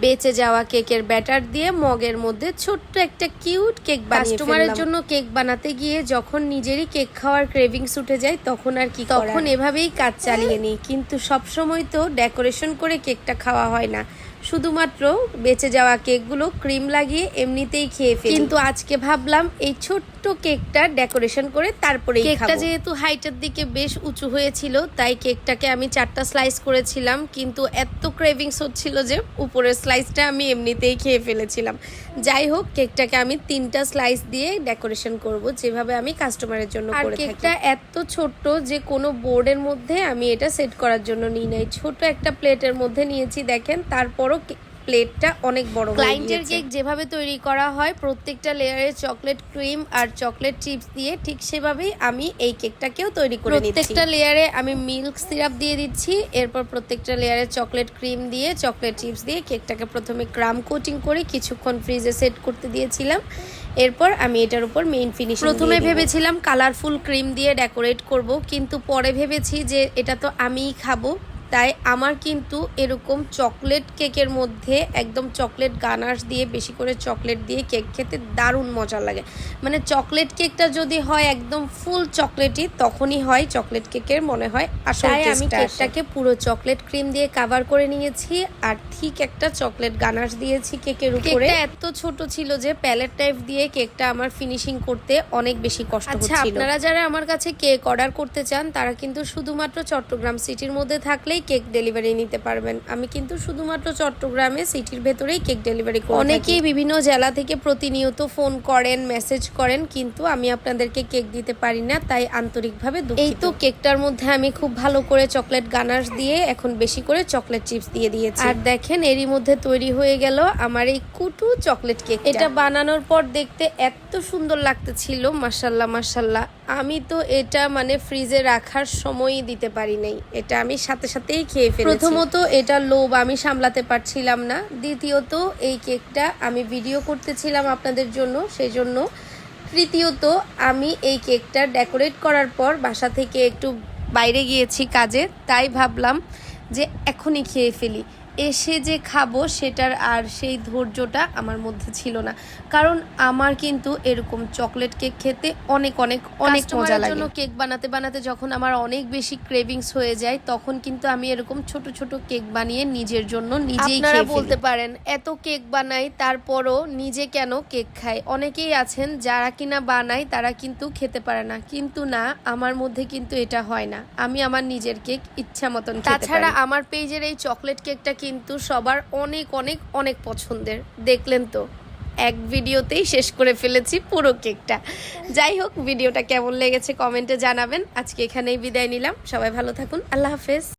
বেঁচে যাওয়া কেকের ব্যাটার দিয়ে মগের মধ্যে ছোট্ট একটা কিউট কেক কাস্টমারের জন্য কেক বানাতে গিয়ে যখন নিজেরই কেক খাওয়ার ক্রেভিংস উঠে যায় তখন আর কি তখন এভাবেই কাজ চালিয়ে নিই। কিন্তু সবসময় তো ডেকোরেশন করে কেকটা খাওয়া হয় না। শুধুমাত্র বেঁচে যাওয়া কেকগুলো ক্রিম লাগিয়ে এমনিতেই খেয়ে ফেলি। কিন্তু আজকে ভাবলাম এই ছোট্ট কেকটা ডেকোরেশন করে তারপরে কেকটা যেহেতু হাইটের দিকে বেশ উঁচু হয়েছিল তাই কেকটাকে আমি চারটা স্লাইস করেছিলাম কিন্তু এত ক্রেভিংস হচ্ছিল যে উপরের স্লাইসটা আমি এমনিতেই খেয়ে ফেলেছিলাম। যাই হোক কেকটাকে আমি তিনটা স্লাইস দিয়ে ডেকোরেশন করব যেভাবে আমি কাস্টমারের জন্য আর কেকটা এত ছোট্ট যে কোনো বোর্ডের মধ্যে আমি এটা সেট করার জন্য নিই নাই। ছোট একটা প্লেটের মধ্যে নিয়েছি দেখেন তারপরও প্লেটটা অনেক বড় ক্লায়েন্টের কেক যেভাবে তৈরি করা হয় প্রত্যেকটা লেয়ারে চকলেট ক্রিম আর চকলেট চিপস দিয়ে ঠিক সেভাবেই আমি এই কেকটাকেও তৈরি করে নিচ্ছি। প্রত্যেকটা লেয়ারে আমি মিল্ক সিরাপ দিয়ে দিচ্ছি এরপর প্রত্যেকটা লেয়ারে চকলেট ক্রিম দিয়ে চকলেট চিপস দিয়ে কেকটাকে প্রথমে ক্রাম কোটিং করে কিছুক্ষণ ফ্রিজে সেট করতে দিয়েছিলাম। এরপর আমি এটার উপর মেইন ফিনিশ প্রথমে ভেবেছিলাম কালারফুল ক্রিম দিয়ে ডেকোরেট করব কিন্তু পরে ভেবেছি যে এটা তো আমিই খাব। তাই আমার কিন্তু এরকম চকলেট কেকের মধ্যে একদম চকলেট গানার্স দিয়ে বেশি করে চকলেট দিয়ে কেক খেতে দারুণ মজা লাগে। মানে চকলেট কেকটা যদি হয় একদম ফুল চকলেটই তখনই হয় চকলেট কেকের মনে হয় আসলে আমি কেকটাকে পুরো চকলেট ক্রিম দিয়ে কাভার করে নিয়েছি আর ঠিক একটা চকলেট গানার্স দিয়েছি কেকের উপরে। এত ছোট ছিল যে প্যালেট টাইপ দিয়ে কেকটা আমার ফিনিশিং করতে অনেক বেশি কষ্ট আচ্ছা, হচ্ছিল। আপনারা যারা আমার কাছে কেক অর্ডার করতে চান তারা কিন্তু শুধুমাত্র চট্টগ্রাম সিটির মধ্যে থাকলেই কেক ডেলিভারি নিতে পারবেন। আমি কিন্তু শুধুমাত্র চট্টগ্রামে সিটির ভেতরেই কেক ডেলিভারি করি অনেকেই বিভিন্ন জেলা থেকে প্রতিনিয়ত ফোন করেন মেসেজ করেন কিন্তু আমি আপনাদেরকে কেক দিতে পারি না তাই আন্তরিকভাবে এই তো কেকটার মধ্যে আমি খুব ভালো করে চকলেট গানার্স দিয়ে এখন বেশি করে চকলেট চিপস দিয়ে দিয়েছি। আর দেখেন এরই মধ্যে তৈরি হয়ে গেল আমার এই কুটু চকলেট কেক এটা বানানোর পর দেখতে এত সুন্দর লাগতেছিল মাসাল্লাহ মাসাল্লাহ আমি তো এটা মানে ফ্রিজে রাখার সময়ই দিতে পারি নাই। এটা আমি সাথে সাথে সাথেই খেয়ে ফেলেছি। প্রথমত এটা লোভ আমি সামলাতে পারছিলাম না। দ্বিতীয়ত, এই কেকটা আমি ভিডিও করতেছিলাম আপনাদের জন্য সেই জন্য তৃতীয়ত, আমি এই কেকটা ডেকোরেট করার পর বাসা থেকে একটু বাইরে গিয়েছি কাজে, তাই ভাবলাম যে এখনই খেয়ে ফেলি। এসে যে খাব সেটার আর সেই ধৈর্যটা আমার মধ্যে ছিল না। কারণ আমার কিন্তু এরকম চকলেট কেক খেতে অনেক অনেক অনেক মজা লাগে। জন্য কেক বানাতে বানাতে যখন আমার অনেক বেশি ক্রেভিংস হয়ে যায় তখন কিন্তু আমি এরকম ছোট ছোট কেক বানিয়ে নিজের জন্য নিজেই আপনারা খেয়ে বলতে বলতে পারেন এত কেক বানাই তারপরও নিজে কেন কেক খাই অনেকেই আছেন যারা কিনা বানায় তারা কিন্তু খেতে পারে না। কিন্তু না আমার মধ্যে কিন্তু এটা হয় না। আমি আমার নিজের কেক ইচ্ছা মতন তাছাড়া আমার পেজের এই চকলেট কেকটা কিন্তু সবার অনেক অনেক অনেক পছন্দের। দেখলেন তো, এক ভিডিওতেই শেষ করে ফেলেছি পুরো কেকটা। যাই হোক, ভিডিওটা কেমন লেগেছে কমেন্টে জানাবেন। আজকে এখানেই বিদায় নিলাম। সবাই ভালো থাকুন। আল্লাহ হাফেজ।